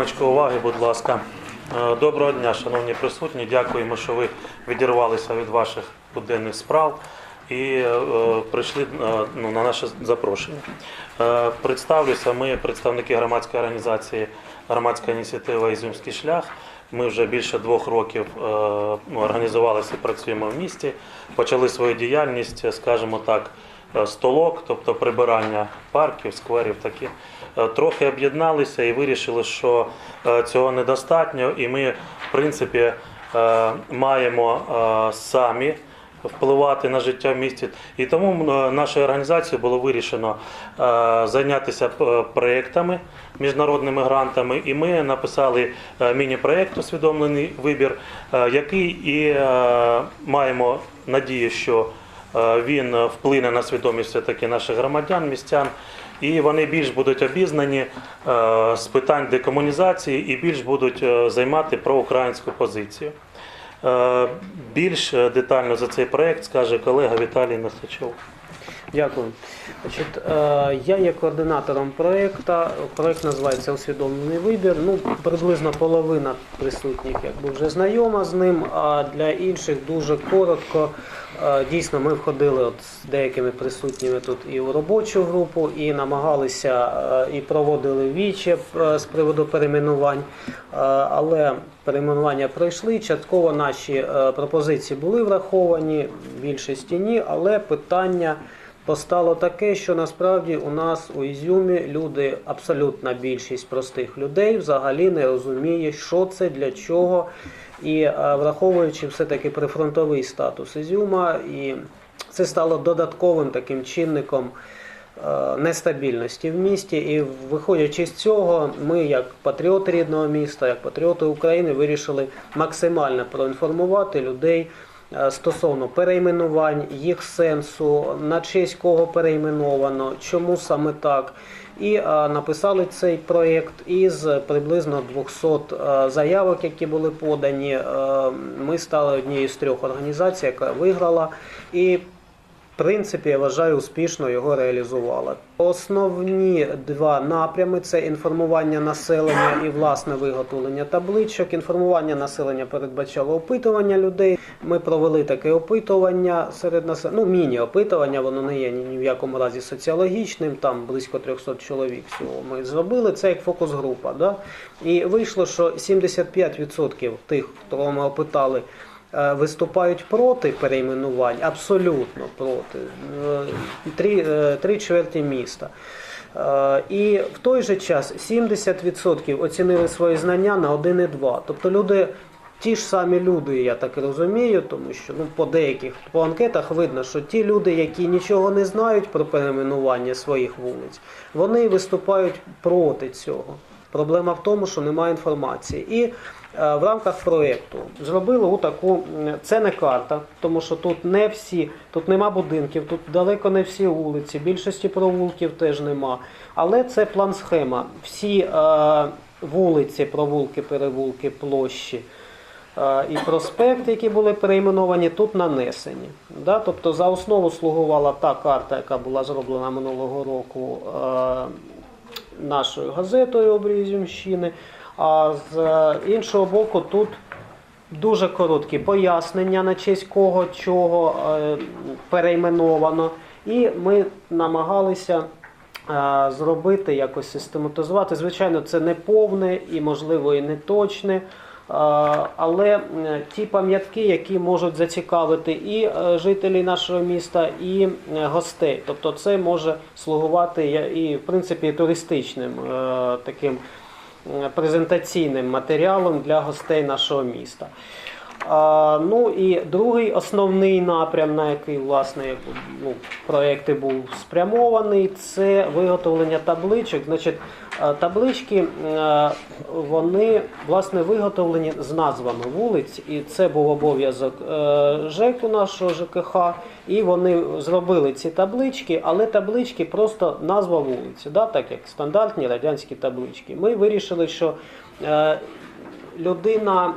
Хвилиночку уваги, будь ласка. Е, Доброго дня, шановні присутні. Дякуємо, що ви відірвалися від ваших буденних справ і е, прийшли е, ну, на наше запрошення. Представлюся, ми представники громадської організації Громадська ініціатива Ізюмський шлях. Ми вже більше двох років ну, організувалися і працюємо в місті. Почали свою діяльність, скажімо так, столок, тобто прибирання парків, скверів такі. Е, Трохи об'єдналися і вирішили, що е, цього недостатньо, і ми, в принципі, е, маємо е, самі впливати на життя в місті. І тому е, нашою організацією було вирішено е, зайнятися е, проєктами, міжнародними грантами, і ми написали е, міні-проєкт усвідомлений вибір, е, який і е, маємо надію, що е, він е, вплине на свідомість все-таки наших громадян, містян. І вони більш будуть обізнані е, з питань декомунізації і більш будуть е, займати проукраїнську позицію. Більш детально за цей проект скаже колега Віталій Носачов. Дякую. Значить, е, я є координатором проєкту. Проєкт називається Усвідомлений вибір. Ну, приблизно половина присутніх якби вже знайома з ним, а для інших дуже коротко. Е, Дійсно, ми входили от з деякими присутніми тут і у робочу групу, і намагалися е, і проводили віче з приводу перейменувань. Але перейменування пройшли. Частково наші пропозиції були враховані, більшості ні, але питання постало таке, що насправді у нас у Ізюмі люди, абсолютна більшість простих людей, взагалі не розуміє, що це, для чого. І е, враховуючи все-таки прифронтовий статус Ізюма, і це стало додатковим таким чинником е, нестабільності в місті. І виходячи з цього, ми, як патріоти рідного міста, як патріоти України, вирішили максимально проінформувати людей стосовно перейменувань, їх сенсу, на честь кого перейменовано, чому саме так. І е, написали цей проєкт із приблизно 200 е, заявок, які були подані. Е, ми стали однією з трьох організацій, яка виграла. І принципі, я вважаю, успішно його реалізувала. Основні два напрями це інформування населення і власне виготовлення табличок. Інформування населення передбачало опитування людей. Ми провели таке опитування серед населення. Ну, міні-опитування, воно не є ні, в якому разі соціологічним, там близько 300 чоловік всього ми зробили. Це як фокус-група. Да? І вийшло, що 75% тих, кого ми опитали, виступають проти перейменувань, абсолютно проти. Е, Три, е, три чверті міста. Е, І в той же час 70% оцінили свої знання на 1,2. Тобто люди. Ті ж самі люди, я так розумію, тому що ну, по деяких по анкетах видно, що ті люди, які нічого не знають про перейменування своїх вулиць, вони виступають проти цього. Проблема в тому, що немає інформації. І е, в рамках проєкту зробили у таку, це не карта, тому що тут не всі, тут нема будинків, тут далеко не всі вулиці, більшості провулків теж нема. Але це план-схема. Всі е, вулиці, провулки, перевулки, площі. е, І проспекти, які були перейменовані, тут нанесені. Да? Тобто за основу слугувала та карта, яка була зроблена минулого року е, нашою газетою «Обрій А з іншого боку, тут дуже короткі пояснення на честь кого, чого е, перейменовано. І ми намагалися е, зробити, якось систематизувати. Звичайно, це не повне і, можливо, і не точне. Е, Але е, ті пам'ятки, які можуть зацікавити і жителі нашого міста, і е, гостей. Тобто це може слугувати і, в принципі, туристичним е, таким е, презентаційним матеріалом для гостей нашого міста. Ну і другий основний напрям, на який власне ну, проєкти був спрямований, це виготовлення табличок. Значить, таблички вони власне виготовлені з назвами вулиць, і це був обов'язок е, ЖЕКу нашого ЖКХ. І вони зробили ці таблички, але таблички просто назва вулиці, да, так як стандартні радянські таблички. Ми вирішили, що е, людина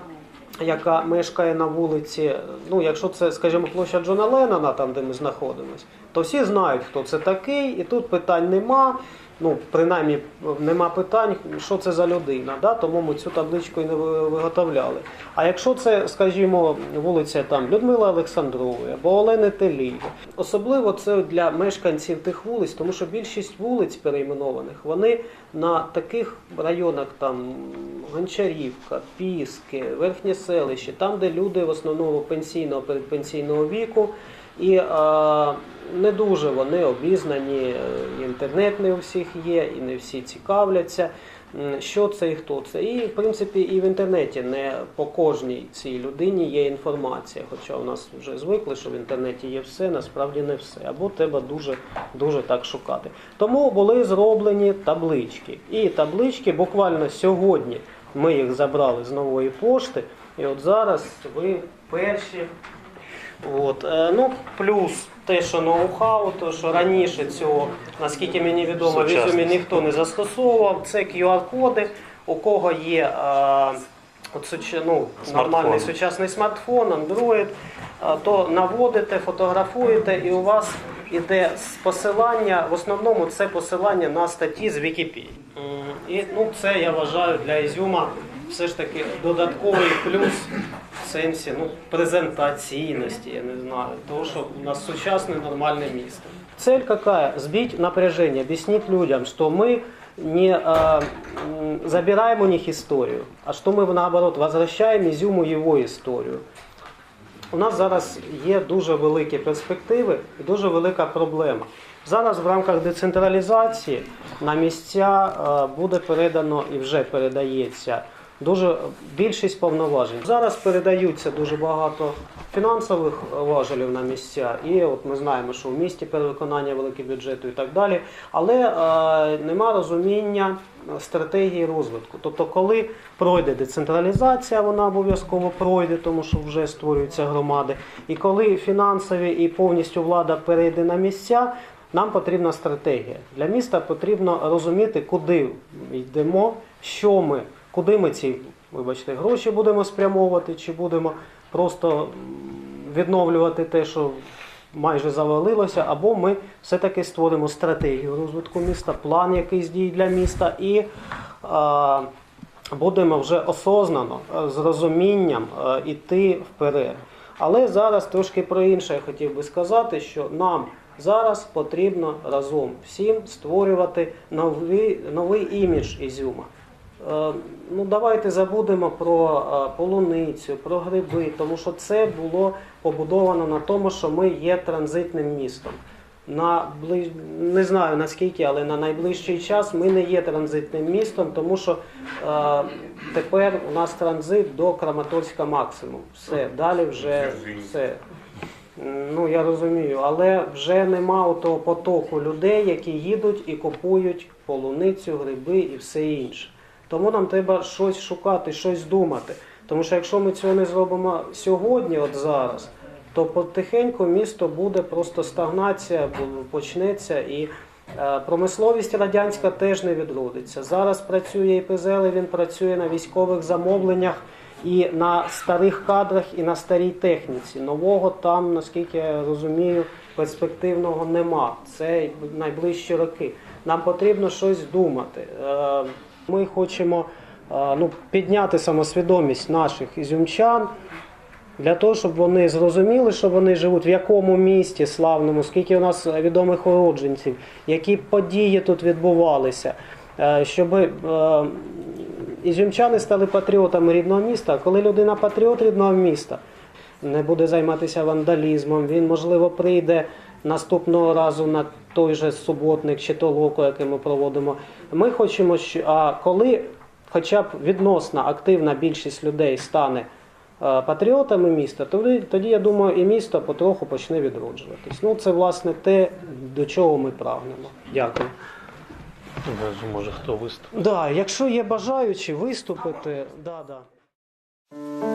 яка мешкає на вулиці, ну якщо це, скажімо, площа Джона Леннона, там де ми знаходимося, то всі знають, хто це такий, і тут питань нема. Ну, принаймні нема питань, що це за людина. Да? Тому ми цю табличку і не виготовляли. А якщо це, скажімо, вулиця там Людмила Олександрової або Олени Теліги, особливо це для мешканців тих вулиць, тому що більшість вулиць перейменованих вони на таких районах, там Гончарівка, Піски, Верхнє селище, там, де люди в основному пенсійного передпенсійного віку. І е, не дуже вони обізнані, е, інтернет не у всіх є, і не всі цікавляться, що це і хто це. І, в принципі, і в інтернеті не по кожній цій людині є інформація. Хоча у нас вже звикли, що в інтернеті є все, насправді не все. Або треба дуже, дуже так шукати. Тому були зроблені таблички. І таблички буквально сьогодні ми їх забрали з нової пошти. І от зараз ви перші От, е, ну, плюс те, що ноу-хау, то що раніше цього, наскільки мені відомо, в. Ізюмі ніхто не застосовував. Це QR-коди, у кого є е, от, ну, нормальний сучасний смартфон, Android, е, то наводите, фотографуєте, і у вас іде посилання, в основному це посилання на статті з Вікіпедії. І ну, це я вважаю для Ізюма все ж таки додатковий плюс сенсі ну, презентаційності, я не знаю, того, що у нас сучасне нормальне місто. Цель какая? Сбить напряжение, объяснить людям, что мы не э, м, забираем у них историю, а что мы наоборот возвращаем Изюму его историю. У нас зараз є дуже великі перспективи і дуже велика проблема. Зараз в рамках децентралізації на місця е, буде передано і вже передається дуже більшість повноважень. Зараз передаються дуже багато фінансових важелів на місця, і от ми знаємо, що в місті перевиконання великих бюджету і так далі. Але е, нема розуміння стратегії розвитку. Тобто, коли пройде децентралізація, вона обов'язково пройде, тому що вже створюються громади. І коли фінансові і повністю влада перейде на місця, нам потрібна стратегія. Для міста потрібно розуміти, куди йдемо, що ми, куди ми ці, вибачте, гроші будемо спрямовувати, чи будемо просто відновлювати те, що майже завалилося, або ми все-таки створимо стратегію розвитку міста, план якийсь дій для міста і а, будемо вже осознано, е, з розумінням е, іти вперед. Але зараз трошки про інше я хотів би сказати, що нам зараз потрібно разом всім створювати новий, новий імідж Ізюма. Е, Ну, давайте забудемо про е, полуницю, про гриби, тому що це було побудовано на тому, що ми є транзитним містом. На ближ... Не знаю наскільки, але на найближчий час ми не є транзитним містом, тому що е, тепер у нас транзит до Краматорська максимум. Все, далі вже все. Ну я розумію, але вже нема того потоку людей, які їдуть і купують полуницю, гриби і все інше. Тому нам треба щось шукати, щось думати. Тому що якщо ми цього не зробимо сьогодні, от зараз, то потихеньку місто буде просто стагнація, почнеться і е, промисловість радянська теж не відродиться. Зараз працює і ПЗЛ, він працює на військових замовленнях і на старих кадрах, і на старій техніці. Нового там, наскільки я розумію, перспективного нема. Це найближчі роки. Нам потрібно щось думати. Е, Ми хочемо е, ну, підняти самосвідомість наших ізюмчан. Для того, щоб вони зрозуміли, що вони живуть в якому місті славному, скільки у нас відомих уродженців, які події тут відбувалися, е, щоб ізюмчани стали патріотами рідного міста. Коли людина патріот рідного міста, не буде займатися вандалізмом, він, можливо, прийде наступного разу на той же суботник чи толоку, який ми проводимо. Ми хочемо, що а коли хоча б відносно активна більшість людей стане е, патріотами міста, тоді, тоді я думаю, і місто потроху почне відроджуватись. Ну, це власне те, до чого ми прагнемо. Дякую. Може хто виступить. Да, якщо є бажаючі виступити, да, да.